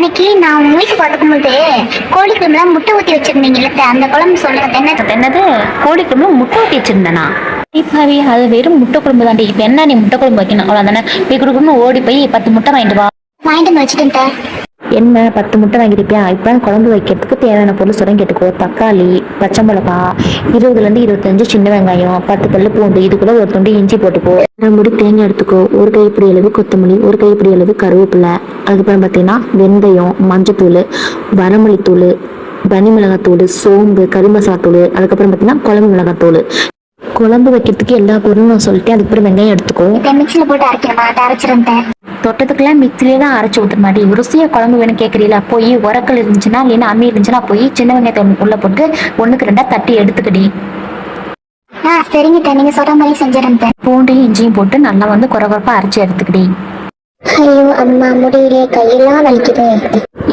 அன்னைக்கு நான் உங்க வீட்டு பார்த்துக்கும்போது கோழி குழம்புலாம் முட்டை ஊற்றி வச்சிருந்தீங்கல்ல அந்த குழம்பு சொல்லுங்க என்ன என்னது? கோழி குழம்பு முட்டை ஊற்றி வச்சிருந்தேனா? இப்பவே அது வெறும் முட்டை குழம்பு தாண்டி இப்போ என்ன நீ முட்டை குழம்பு வைக்கணும்? அவ்வளோ தானே போய் கொடுக்கணும் ஓடி போய் பத்து முட்டை வாங்கிட்டு வா. வாங்கிட்டு வந்து வச்சுட்டேன். என்ன பத்து முட்டை வாங்கியிருப்பியா? இப்போ குழம்பு வைக்கிறதுக்கு தேவையான பொருள் சொல்கிறேன் கேட்டுக்கோ. தக்காளி பச்சை மிளகா இருபதுலேருந்து இருபத்தஞ்சு சின்ன வெங்காயம் பத்து பல்லு பூண்டு இது கூட ஒரு துண்டு இஞ்சி போட்டுக்கோ. ரெண்டு முடி தேங்காய் எடுத்துக்கோ. ஒரு கைப்பிடி அளவு கொத்தமல்லி ஒரு கைப்பிடி அளவு கருவேப்பிலை. அதுக்கப்புறம் பார்த்தீங்கன்னா வெந்தயம் மஞ்சத்தூள் வரமல்லித்தூள் தனி மிளகாத்தூள் சோம்பு கறி மசாலாத்தூள் அதுக்கப்புறம் பார்த்தீங்கன்னா குழம்பு மிளகாத்தூள். குழம்பு வைக்கிறதுக்கு எல்லா பொருளும் நான் சொல்லிட்டேன். அதுக்கப்புறம் வெங்காயம் எடுத்துக்கோ. மிக்சியில் போட்டு அரைக்கணுமா? அரைச்சிருந்தேன். தொட்டத்துக்குலாம் மிக்சிலே தான் அரைச்சி ஊற்ற மாட்டி ருசியா குழம்பு வேணும் கேட்குறீங்களா போய் உரக்கல் இருந்துச்சுன்னா இல்லைன்னா அம்மி இருந்துச்சுன்னா போய் சின்ன வெங்காயத்தை உள்ள போட்டு ஒன்றுக்கு ரெண்டா தட்டி எடுத்துக்கடி. ஆ சரிங்க அத்தை, நீங்க சொல்ற மாதிரி செஞ்சிடறேன். பூண்டையும் இஞ்சியும் போட்டு நல்லா வந்து குறை குறைப்பா அரைச்சி எடுத்துக்கடி. ஐயோ அம்மா முடியல கையெல்லாம் வலிக்குது.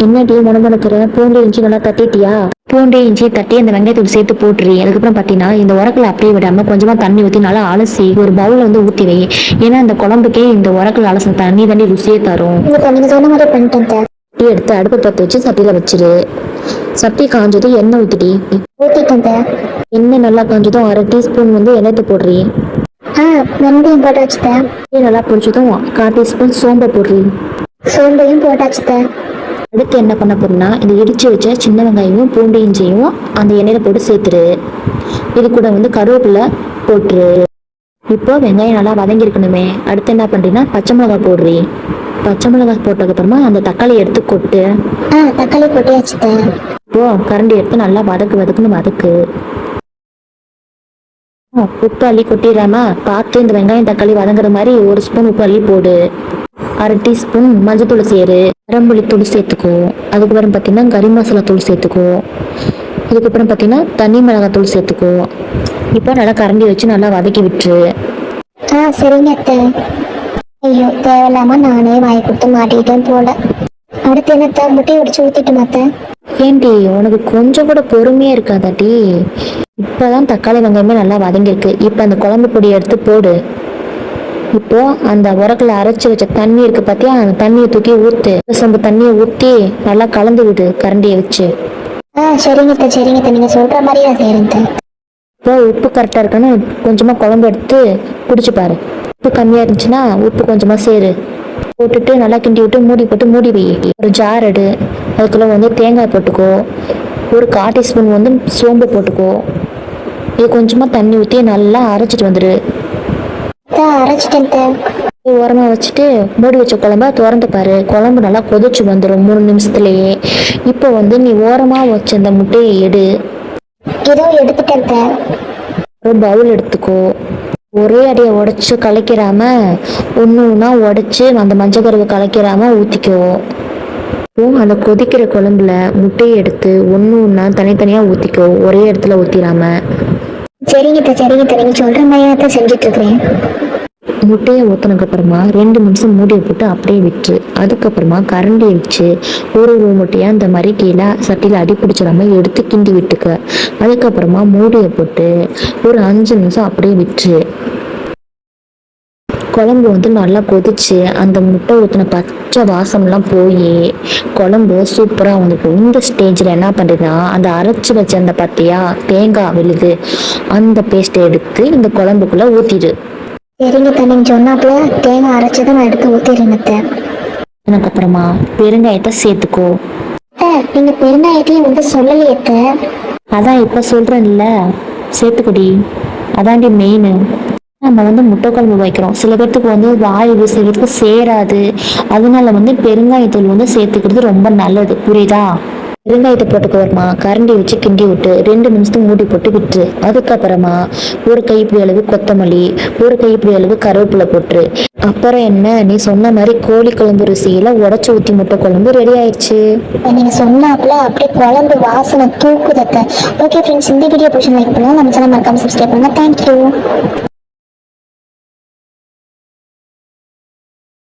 என்னடி முடமுடக்கிற பூண்டு இஞ்சி நல்லா தட்டிட்டியா? பூண்டு இஞ்சி தட்டி அந்த வெங்காயத்தூள் சேர்த்து போட்டுரு. அதுக்கப்புறம் பார்த்தீங்கன்னா இந்த உரக்கல அப்படியே விடாம கொஞ்சமா தண்ணி ஊற்றி நல்லா அலசி ஒரு பவுல்ல வந்து ஊற்றி வை. ஏன்னா இந்த குழம்புக்கே இந்த உரக்கல அலசின தண்ணி தண்ணி ருசியே தரும். நீங்க நீங்க சொன்ன மாதிரி பண்ணிட்டேன் எடுத்து அடுப்பு பற்ற வச்சு சட்டியில வச்சிரு. சட்டி காஞ்சதும் எண்ணெய் ஊற்றிடி ஊத்திட்டேன் அத்தை. எண்ணெய் நல்லா காஞ்சதும் அரை டீஸ்பூன் வந்து எண்ணெய் போடுறி. ஆ வெந்தயம் போட்டு வச்சுட்டேன். நல்லா பொரிச்சதும் கால் டீஸ்பூன் சோம்பை போடுறி. சோம்பையும் போட்டு வச்சுட்டேன் அடுத்து என்ன பண்ண போறேன்னா இந்த இடிச்சு வச்ச சின்ன வெங்காயமும் பூண்டு இஞ்சியும் அந்த எண்ணெயில போட்டு சேர்த்துரு. இது கூட வந்து கருவேப்பிலை போட்டுரு. இப்போ வெங்காயம் நல்லா வதங்கியிருக்கணுமே அடுத்து என்ன பண்றீங்கன்னா பச்சை மிளகாய் போடுறி. பச்சை மிளகாய் போட்டதுக்கப்புறமா அந்த தக்காளி எடுத்து கொட்டு. தக்காளி வச்சுட்டேன். இப்போ கரண்டி எடுத்து நல்லா வதக்கு வதக்குன்னு வதக்கு. உப்பு அள்ளி கொட்டிடாம பார்த்து இந்த வெங்காயம் தக்காளி வதங்குற மாதிரி ஒரு ஸ்பூன் உப்பு அள்ளி போடு. அரை டீஸ்பூன் மஞ்சத்தூள் சேரு வரம்புளி தூள் சேர்த்துக்கோ. அதுக்கப்புறம் பார்த்தீங்கன்னா கறி மசாலா தூள் சேர்த்துக்கோ. இதுக்கப்புறம் பார்த்தீங்கன்னா தனி மிளகாய் தூள் சேர்த்துக்கோ. இப்போ நல்லா கரண்டி வச்சு நல்லா வதக்கி விட்டுரு. ஆ சரிங்க அத்தை. ஐயோ தேவையில்லாம நானே வாய் கொடுத்து மாட்டிக்கிட்டேன் போல. அடுத்து என்னத்த முட்டையை உடிச்சு ஊத்திட்டு மாத்த ஏன்டி உனக்கு கொஞ்சம் கூட பொறுமையே இருக்காதாட்டி இப்போதான் தக்காளி வெங்காயமே நல்லா வதங்கியிருக்கு. இப்போ அந்த குழம்பு பொடியை எடுத்து போடு. இப்போ அந்த உரக்குல அரைச்சி வச்ச தண்ணி இருக்கு பார்த்தியா அந்த தண்ணியை தூக்கி ஊத்து சம்பு தண்ணியை ஊற்றி நல்லா கலந்து விடு கரண்டியை வச்சு. ஆ சரிங்க சரிங்க அத்தை. நீங்க சொல்ற மாதிரி நான் செய்யறேன் அத்தை. இப்போ உப்பு கரெக்டாக இருக்குன்னு கொஞ்சமாக குழம்பு எடுத்து குடிச்சு பாரு. உப்பு கம்மியாக இருந்துச்சுன்னா உப்பு கொஞ்சமாக சேரு. போட்டுட்டு நல்லா கிண்டி விட்டு மூடி போட்டு மூடி வை. ஒரு ஜார் எடு. அதுக்குள்ளே வந்து தேங்காய் போட்டுக்கோ. ஒரு கால் டீஸ்பூன் வந்து சோம்பு போட்டுக்கோ. இது கொஞ்சமாக தண்ணி ஊற்றி நல்லா அரைச்சிட்டு வந்துடு அத்தை. ஓரமாக வச்சுட்டு மூடி வச்ச குழம்ப திறந்து பாரு. குழம்பு நல்லா கொதிச்சு வந்துடும் மூணு நிமிஷத்துலேயே. இப்போ வந்து நீ ஓரமாக வச்ச அந்த முட்டையை எடு. இதோ எடுத்துட்டேன். ஒரு பவுல் எடுத்துக்கோ. ஒரே அடியை உடைச்சு கலக்கிறாம ஒன்று ஒன்றா உடைச்சு அந்த மஞ்சள் கருவை கலக்கிறாம ஊற்றிக்கோ இப்போ அந்த கொதிக்கிற குழம்புல முட்டையை எடுத்து ஒன்று ஒன்றா தனித்தனியாக ஊற்றிக்கோ ஒரே இடத்துல ஊற்றிடாம சரிங்க சரிங்க அத்தை. நீங்க சொல்ற மாதிரியே தான் செஞ்சுட்டு இருக்கிறேன். முட்டையை ஊற்றினதுக்கப்புறமா ரெண்டு நிமிஷம் மூடியை போட்டு அப்படியே விட்டுரு. அதுக்கப்புறமா கரண்டியை வச்சு ஒரு ஒரு முட்டையாக இந்த மாதிரி கீழே சட்டியில் அடி பிடிச்சிடாம எடுத்து கிண்டி விட்டுக்க. அதுக்கப்புறமா மூடியை போட்டு ஒரு அஞ்சு நிமிஷம் அப்படியே விட்டுரு. குழம்பு வந்து நல்லா கொதிச்சு அந்த முட்டை ஊற்றின பச்சை வாசம்லாம் போய் குழம்பு சூப்பராக வந்துட்டு இந்த ஸ்டேஜில் என்ன பண்ணுறதுன்னா அந்த அரைச்சி வச்ச அந்த பத்தியா தேங்காய் விழுது அந்த பேஸ்ட்டை எடுத்து இந்த குழம்புக்குள்ளே ஊற்றிடு சரிங்க அத்தை நீங்க சொன்னாப்புல தேங்காய் அரைச்சதை நான் எடுத்து ஊத்திடுறேன் அத்தை. அதுக்கப்புறமா பெருங்காயத்தை சேர்த்துக்கோ. நீங்க பெருங்காயத்தையும் வந்து சொல்லலையே அத்தை. அதான் இப்போ சொல்கிறேன்ல சேர்த்துக்கடி. அதாண்டி மெயின் நம்ம வந்து முட்டை குழம்பு வைக்கிறோம். சில பேர்த்துக்கு வந்து வாயு சில பேர்த்துக்கு சேராது. அதனால வந்து பெருங்காயத்தூள் வந்து சேர்த்துக்கிறது ரொம்ப நல்லது. புரியுதா? பெருங்காயத்தை போட்டுக்கு வருமா கரண்டி வச்சு கிண்டி விட்டு ரெண்டு நிமிஷத்துக்கு மூடி போட்டு விட்டுரு. அதுக்கப்புறமா ஒரு கைப்பிடி அளவு கொத்தமல்லி ஒரு கைப்பிடி அளவு கருவேப்பிலை போட்டுரு. அப்புறம் என்ன? நீ சொன்ன மாதிரி கோழி குழம்பு ருசியில உடச்சி ஊற்றி முட்டை குழம்பு ரெடி ஆயிடுச்சு. நீங்க சொன்னாப்புல அப்படியே குழம்பு வாசனை தூக்குதத்த ஓகே ஃப்ரெண்ட்ஸ் இந்த வீடியோ பிடிச்சி லைக் பண்ணுங்க. நம்ம சேனல் மறக்காம சப்ஸ்கிரைப் பண்ணுங்க. தேங்க்யூ